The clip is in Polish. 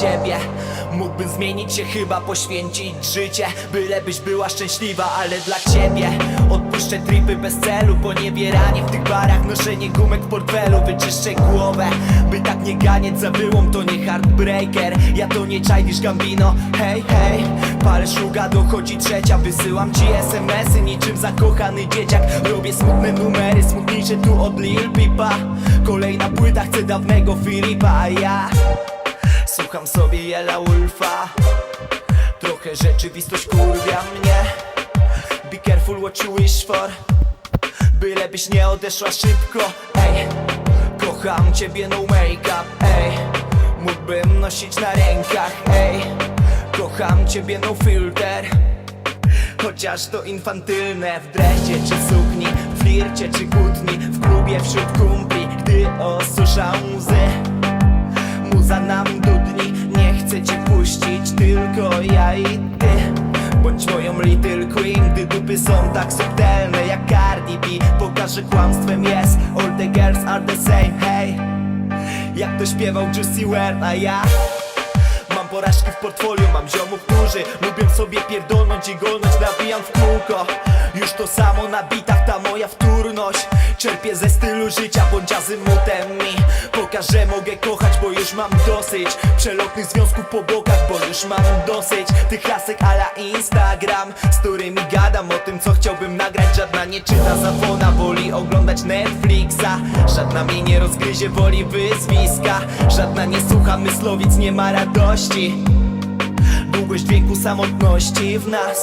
ciebie. Mógłbym zmienić się chyba, poświęcić życie Bylebyś była szczęśliwa, ale dla ciebie. Odpuszczę tripy bez celu Poniewieranie w tych barach Noszenie gumek w portfelu. Wyczyszczę głowę By tak nie ganiać za byłą To nie heartbreaker. Ja to nie Childish Gambino. Hej, hej Palę szluga, dochodzi trzecia. Wysyłam ci smsy Niczym zakochany dzieciak. Robię smutne numery Smutniejsze tu od Lil Pipa Kolejna płyta, chcę dawnego Filipa A ja Słucham sobie Jela Wolfa. Trochę rzeczywistość kurwia mnie. Be careful what you wish for. Bylebyś nie odeszła szybko. Ej, kocham ciebie no make-up. Ej, mógłbym nosić na rękach. Ej, kocham ciebie no filter. Chociaż to infantylne w dresie czy sukni W flircie czy kłótni W klubie wśród kumpli Gdy osusza łzy Muza nam chcę cię puścić Tylko ja i ty. Bądź moją little queen Gdy dupy są tak subtelne jak Cardi B. Pokażę kłamstwem jest All the girls are the same, hey. Jak to śpiewał Juicy WRLD, a ja porażki w portfolio, mam ziomów, którzy Lubią sobie pierdolnąć i golnąć. Nabijam w kółko. Już to samo na bitach, ta moja wtórność Czerpię ze stylu życia, bądź azymutem mi Pokaż, że mogę kochać, bo już mam dosyć Przelotnych związków po bokach, bo już mam dosyć Tych lasek ala Instagram Z którymi gadam o tym, co chciałbym nagrać. Żadna nie czyta zawona, woli oglądać Netflixa. Żadna mnie nie rozgryzie, woli wyzwiska. Żadna nie słucha myslowic, nie ma radości Długość dźwięku samotności w nas